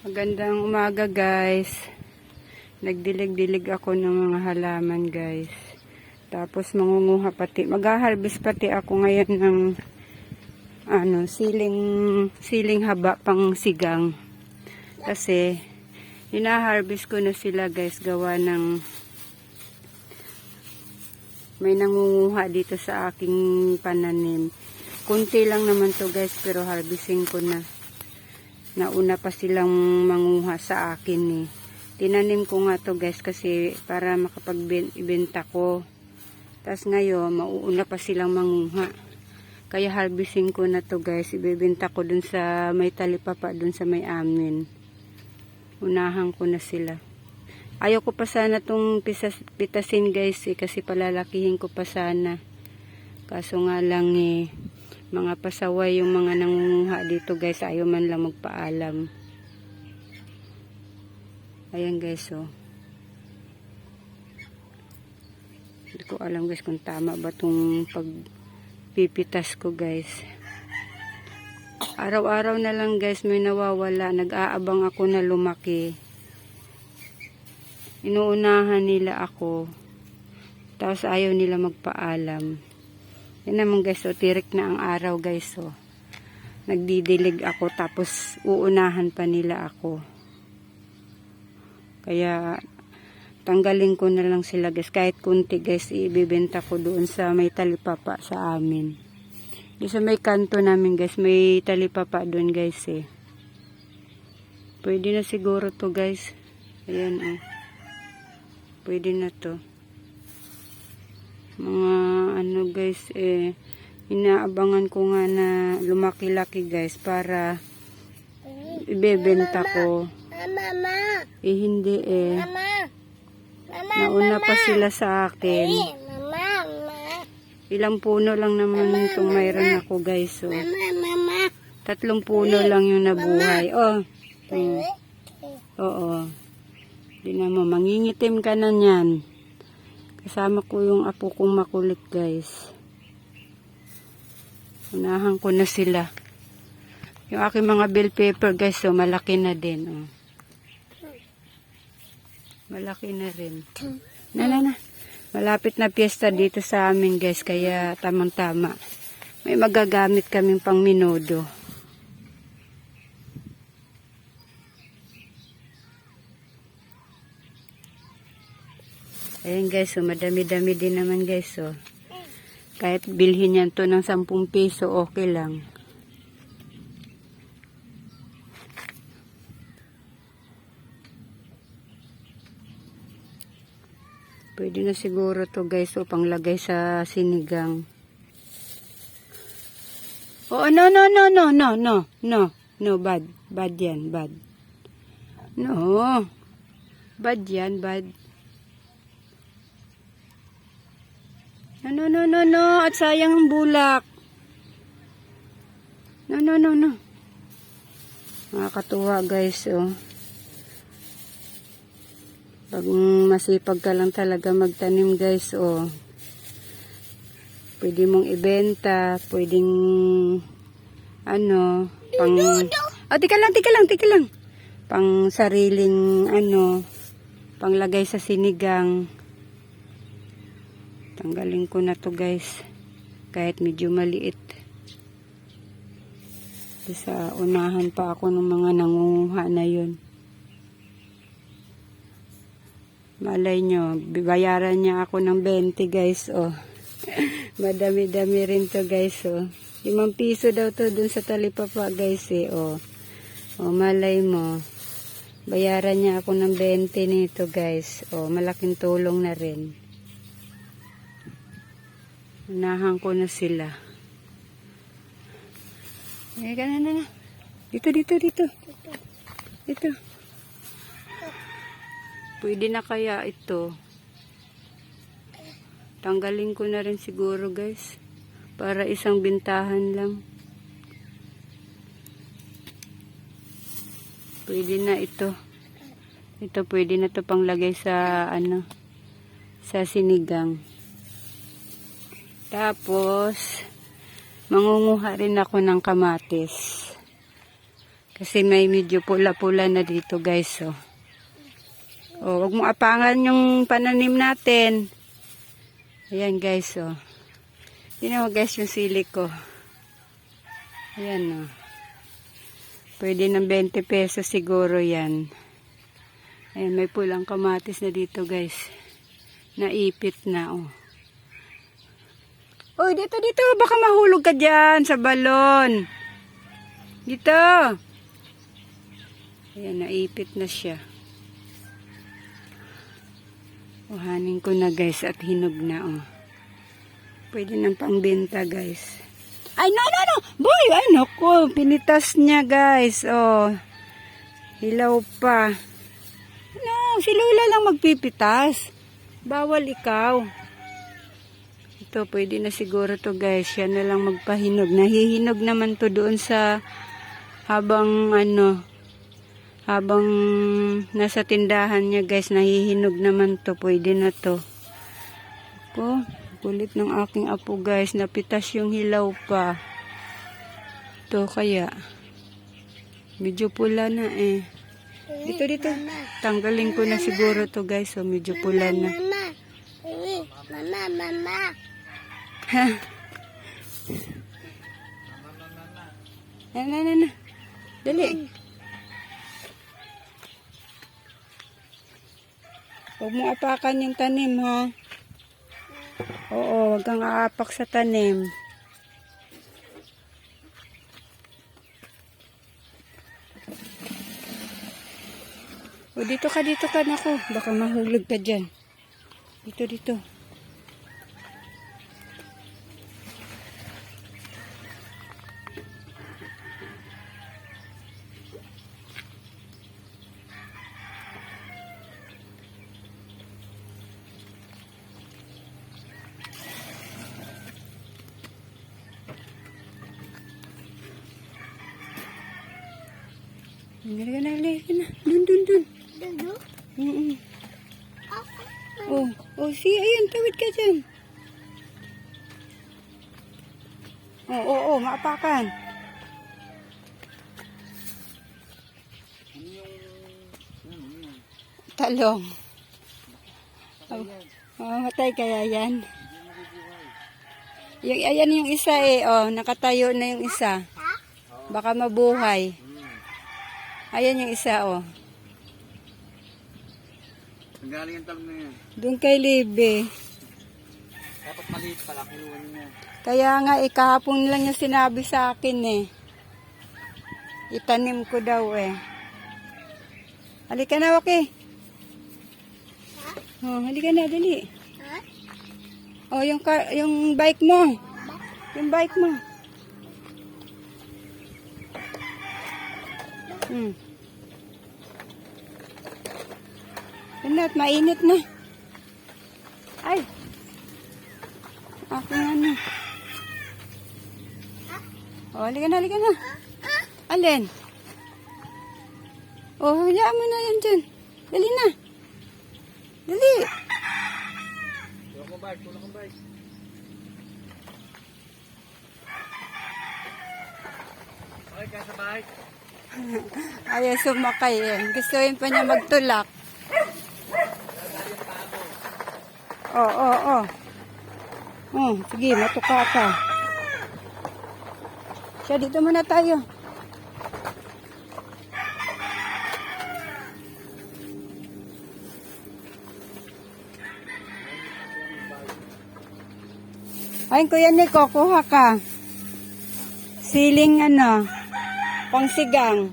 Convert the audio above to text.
Magandang umaga guys. Nagdilig-dilig ako ng mga halaman guys. Tapos mangunguha pati. Mag-harvest pati ako ngayon ng ano, siling siling haba pang sigang. Kasi hina-harvest ko na sila guys gawa ng may nangunguha dito sa aking pananim. Kunti lang naman to guys pero harvesting ko na. Nauna pa silang manguha sa akin eh. Tinanim ko nga to guys kasi para makapagbenta ko. Tapos ngayon, mauuna pa silang manguha. Kaya harvesting ko na to guys. Ibebenta ko dun sa may talipapa dun sa may amin. Unahan ko na sila. Ayaw ko pa sana tong pitasin guys eh, kasi palalakihin ko pa sana. Kaso nga lang eh, mga pasaway yung mga nangunguha dito guys. Ayaw man lang magpaalam. Ayan guys oh. Hindi ko alam guys kung tama ba tong pagpipitas ko guys. Araw-araw na lang guys may nawawala. Nag-aabang ako na lumaki. Inuunahan nila ako. Tapos ayaw nila magpaalam yan naman guys, so tirik na ang araw guys, so. Nagdidilig ako tapos uunahan pa nila ako. Kaya tanggalin ko na lang sila guys. Kahit kunti guys, ibibenta ko doon sa may talipapa sa amin. Di sa may kanto namin guys, may talipapa doon guys eh. Pwede na siguro to guys. Ayan oh. Pwede na to mga ano guys eh inaabangan ko nga na lumaki-laki guys para ibebenta ko. Mama, eh hindi eh. Mama, mama, nauna pa sila sa akin. Mama, mama, ilang puno lang naman itong mayroon ako guys so mama, mama. tatlong puno lang yung nabuhay. oh hmm. oo. Di na mo mangingitim ka na niyan Kasama ko yung apo kong makulit guys. Unahan ko na sila. Yung aking mga bell pepper guys, so malaki na din. Oh. Malaki na rin. Na na na. Malapit na piyesta dito sa amin guys, kaya tamang-tama. May magagamit kaming pang minudo. Ayan guys, so madami-dami din naman guys. So, kahit bilhin yan to ng 10 piso, okay lang. Pwede na siguro to guys, so panglagay sa sinigang. Oh, no, no, no, no, no, no, no, no, bad. Bad yan, bad. No. Bad yan, bad. No, no, no, no, no. At sayang ang bulak. No, no, no, no. Nakakatuwa guys, oh. Pag masipag ka lang talaga magtanim guys, oh. Pwede mong ibenta, pwedeng ano, pang... Oh, tika lang, tika lang, tika lang. Pang sariling, ano, panglagay sa sinigang. Tanggalin ko na to guys. Kahit medyo maliit. Sa unahan pa ako ng mga nangunguha na yun. Malay nyo, bibayaran niya ako ng 20 guys, oh. Madami-dami rin to guys, oh. Limang piso daw to dun sa talipapa guys, eh, oh. Oh, malay mo. Bayaran niya ako ng 20 nito guys. Oh, malaking tulong na rin. Unahan ko na sila. Eh, na, na, na. Dito, dito, dito. Dito. Pwede na kaya ito. Tanggalin ko na rin siguro, guys. Para isang bintahan lang. Pwede na ito. Ito pwede na to panglagay sa ano sa sinigang. Tapos, mangunguha rin ako ng kamatis. Kasi may medyo pula-pula na dito guys. Oh. Oh, wag mo apangan yung pananim natin. Ayan guys, oh. Mo guys yung sili ko. Ayan, oh. Pwede ng 20 pesos siguro yan. Ayan, may pulang kamatis na dito guys. Naipit na, oh. Uy, dito, dito. Baka mahulog ka dyan sa balon. Dito. Ayan, naipit na siya. Uhanin ko na guys at hinog na, oh. Pwede nang pangbenta guys. Ay, no, no, no. Boy, ay, naku. Pinitas niya guys, oh. Hilaw pa. No, si Lola lang magpipitas. Bawal ikaw. Ito, pwede na siguro to guys. Siya na lang magpahinog. Nahihinog naman to doon sa habang ano, habang nasa tindahan niya guys, nahihinog naman to. Pwede na to. Ko, kulit ng aking apo guys. Napitas yung hilaw pa. Ito kaya. Medyo pula na eh. Dito, dito. Tanggalin ko na siguro to guys. So, medyo pula na. Mama. Mama, mama. Na, na, na, na. Dali. Huwag mo apakan yung tanim, ha? Oo, huwag kang aapak sa tanim. O, dito ka, dito ka, nako. Baka mahulog ka dyan. Dito, dito. Halika na, halika na. Dun, dun, dun. Dudu. Mm Ako. Oh, oh, si, ayun, tawid ka dyan. Oh, oh, oh, maapakan. Talong. Oh, oh, matay kaya yan. Yung, ayan yung isa eh, oh, nakatayo na yung isa. Baka mabuhay. Ayan yung isa, oh. Ang galing ang talong na yan. Doon kay Libe. Dapat maliit pala, kinuha niya. Kaya nga, eh, kahapon lang niya sinabi sa akin eh. Itanim ko daw eh. Halika na, okay? Oh, halika na, dali. Ha? Oh, yung, car, yung bike mo. Yung bike mo. Hmm. Na, at mainit na. Ay! Aking ano. Oh, halika na, halika na. Alin? Oh, hayaan mo na yan dyan. Dali na. Dali. Tulak mo bike, tulak mo bike. Okay ka sa bike? Ayaw sumakay eh. Gusto yun pa niya magtulak. Oo, oh, oo, oh, oh. Oh, sige, matuka ka. Siya, dito muna tayo. Ay, Kuya Nico, kuha ka. Siling ano, pangsigang.